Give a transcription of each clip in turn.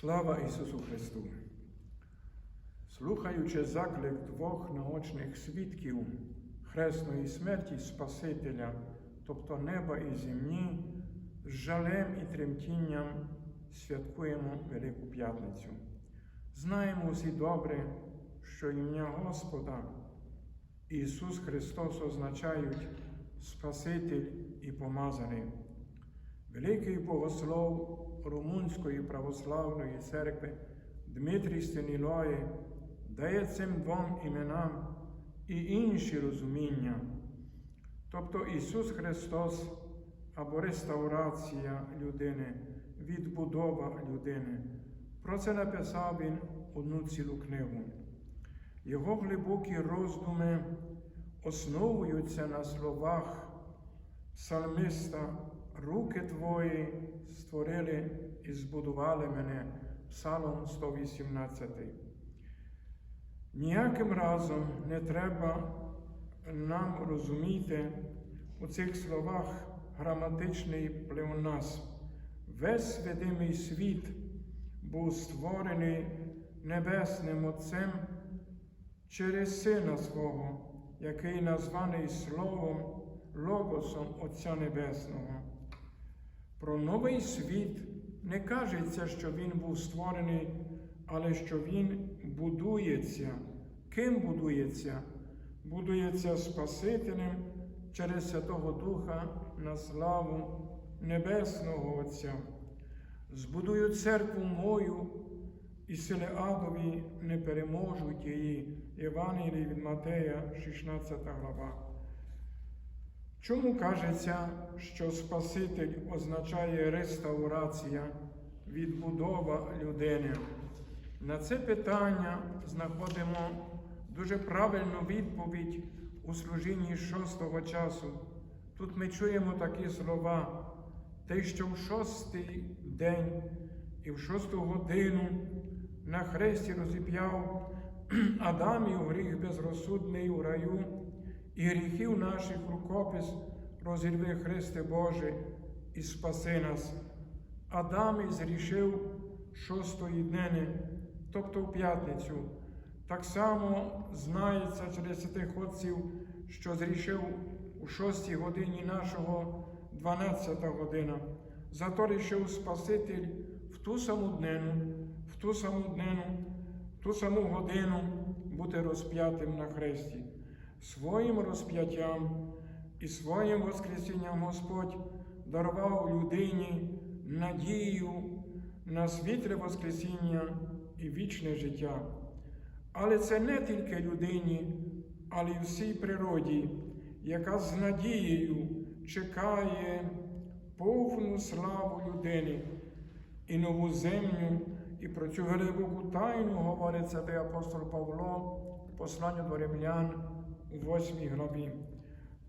Слава Ісусу Христу! Слухаючи заклик двох наочних свідків хресної смерті Спасителя, тобто неба і землі, з жалем і тремтінням святкуємо Велику П'ятницю. Знаємо всі добре, що ім'я Господа Ісус Христос означають Спаситель і помазаний. Великий богослов Румунської православної церкви Дмитрій Стенілої дає цим двом іменам і інші розуміння, тобто Ісус Христос або реставрація людини, відбудова людини. Про це написав він одну цілу книгу. Його глибокі роздуми основуються на словах псалмиста руки Твої створили і збудували мене, Псалом 118. Ніяким разом не треба нам розуміти у цих словах граматичний плеоназ. Весь видимий світ був створений Небесним Отцем через Сина свого, який названий Словом, Логосом Отця Небесного. Про новий світ не кажеться, що він був створений, але що він будується. Ким будується? Будується Спасителем через Святого Духа на славу Небесного Отця. Збудую церкву мою, і сили адові не переможуть її. Євангелії від Матея, 16 глава. Чому кажеться, що Спаситель означає реставрація, відбудова людини? На це питання знаходимо дуже правильну відповідь у служінні шостого часу. Тут ми чуємо такі слова, те, що в шостий день і в шосту годину на хресті розіп'яв Адамів гріх безрозсудний у раю і гріхів наших рукопис розірви Христе Боже і спаси нас. Адам і зрішив шостої днини, тобто в п'ятницю. Так само знається через святих отців, що зрішив у шостій годині нашого 12 година. Зато рішив Спаситель в ту саму днину, в ту саму днину, в ту саму годину бути розп'ятим на хресті. Своїм розп'яттям і своїм Воскресінням Господь дарував людині надію на світле Воскресіння і вічне життя. Але це не тільки людині, але й всій природі, яка з надією чекає повну славу людини і нову землю, і про цю глибоку тайну говорить святий апостол Павло, послання до римлян у восьмій главі.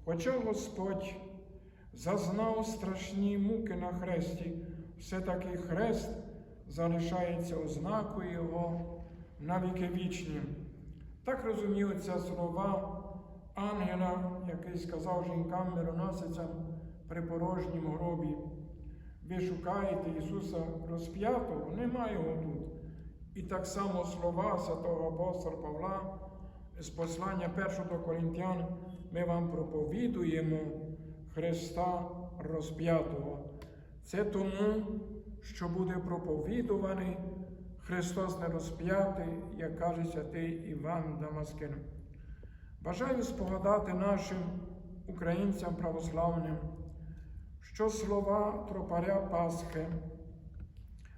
Хоча Господь зазнав страшні муки на хресті, все-таки хрест залишається ознакою Його навіки вічні. Так розуміються слова ангела, який сказав жінкам мироносицям при порожнім гробі. Ви шукаєте Ісуса розп'ятого, нема його тут. І так само слова святого апостола Павла з послання 1 до Коринтян ми вам проповідуємо Христа розп'ятого. Це тому, що буде проповідуваний Христос не розп'ятий, як каже святий Іван Дамаскин. Бажаю спогадати нашим українцям православним, що слова тропаря Пасхи,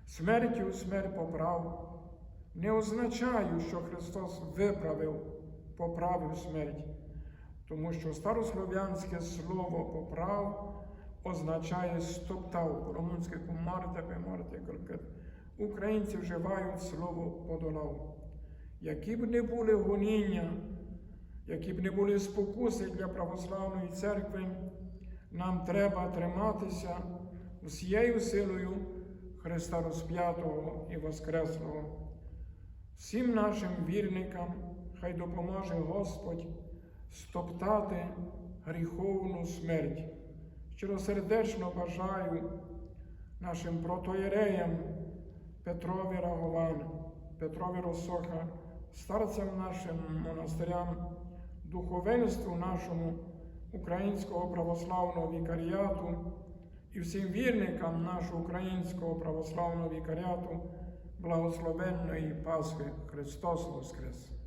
смертю смерть поправ, не означають, що Христос виправив, поправив смерть, тому що старослов'янське слово поправ означає стоптав, по-румунськи кумарте, пемарте, калкет. Українці вживають слово подолав. Які б не були гоніння, які б не були спокуси для православної церкви, нам треба триматися усією силою Христа розп'ятого і Воскреслого. Всім нашим вірникам хай допоможе Господь стоптати гріховну смерть. Щиросердечно бажаю нашим протоєреям Петрові Рагован, Петрові Росоха, старцям нашим монастирям, духовенству нашому Українського православного вікаріату і всім вірникам нашого Українського православного вікаріату благословенної Пасхи Христос Воскрес!